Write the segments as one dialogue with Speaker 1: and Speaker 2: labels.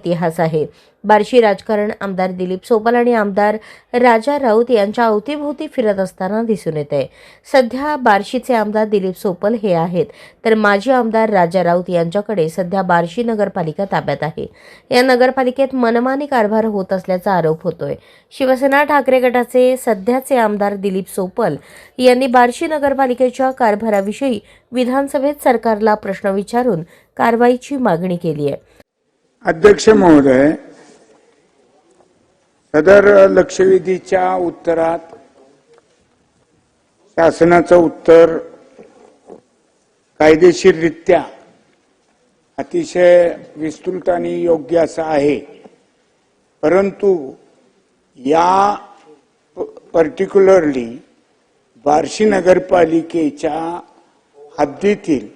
Speaker 1: इतिहास आहे. बार्शी राजकारण आमदार दिलीप सोपल आणि आमदार राजा राऊत यांच्या अवतीभोवती फिरत असताना दिसून येत. आहे सध्या बार्शीचे आमदार दिलीप सोपल हे आहेत. तर माजी आमदार राजा राऊत यांच्याकडे सध्या बार्शी नगरपालिका ताब्यात आहे. या नगरपालिकेत मनमानी कारभार होत असल्याचा आरोप होतोय. शिवसेना ठाकरे गटाचे सध्याचे आमदार दिलीप सोपल यांनी बार्शी नगरपालिकेच्या कारभाराविषयी विधानसभेत सरकारला प्रश्न विचारून कारवाईची मागणी केली आहे.
Speaker 2: अध्यक्ष महोदय सदर लक्षवेधीच्या उत्तरात शासनाचं उत्तर कायदेशीररित्या अतिशय विस्तृत आणि योग्य असं आहे. परंतु या पर्टिक्युलरली बार्शी नगरपालिकेच्या हद्दीतील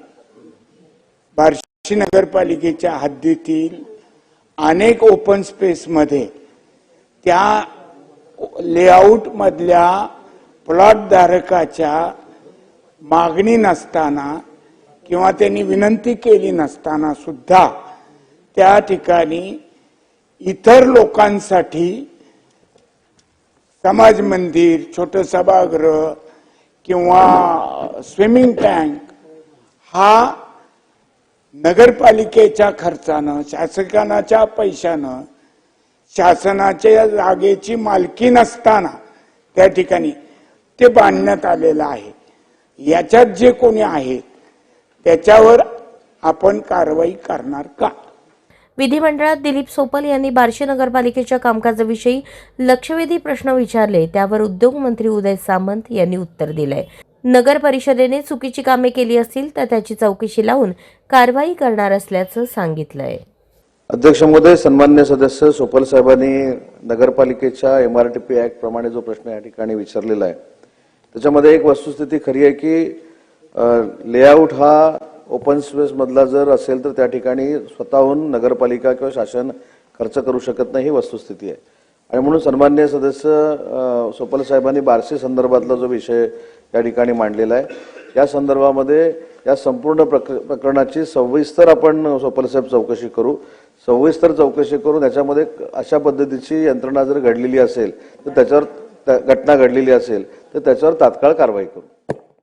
Speaker 2: बार्शी नगरपालिकेच्या हद्दीतील अनेक ओपन स्पेसमध्ये त्या लेआउटमधल्या प्लॉटधारकाच्या मागणी नसताना किंवा त्यांनी विनंती केली नसताना सुद्धा त्या ठिकाणी इतर लोकांसाठी समाज मंदिर छोटं सभागृह किंवा स्विमिंग टँक हा नगरपालिकेच्या खर्चानं शासकांच्या पैशानं शासनाच्या जागेची मालकी नसताना त्या ठिकाणी ते बांधण्यात आलेलं आहे. याच्यात जे कोणी आहेत त्याच्यावर आपण कारवाई करणार का?
Speaker 1: विधिमंडळात दिलीप सोपल यांनी बार्शी नगरपालिकेच्या कामकाजाविषयी लक्षवेधी प्रश्न विचारले त्यावर उद्योगमंत्री उदय सामंत यांनी उत्तर दिलंय. नगर परिषदेने चुकीची कामे केली असतील तर त्याची चौकशी लावून कारवाई करणार असल्याचं सांगितलंय.
Speaker 3: अध्यक्ष महोदय सन्मान्य सदस्य सोपल साहेबांनी नगरपालिकेच्या M R T P act प्रमाणे जो प्रश्न या ठिकाणी विचारलेला आहे त्याच्यामध्ये एक वस्तुस्थिती खरी आहे की लेआउट हा ओपन स्पेस मधला जर असेल तर त्या ठिकाणी स्वतःहून नगरपालिका किंवा शासन खर्च करू शकत नाही ही वस्तुस्थिती आहे. आणि म्हणून सन्मान्य सदस्य सोपल साहेबांनी बारशी संदर्भातला जो विषय या ठिकाणी मांडलेला आहे या संदर्भामध्ये या संपूर्ण प्रक प्रकरणाची सविस्तर आपण सोपल साहेब चौकशी करू. सविस्तर चौकशी करून याच्यामध्ये अशा पद्धतीची यंत्रणा जर घडलेली असेल तर त्याच्यावर त्या- घटना घडलेली असेल तर त्याच्यावर तात्काळ कारवाई करू.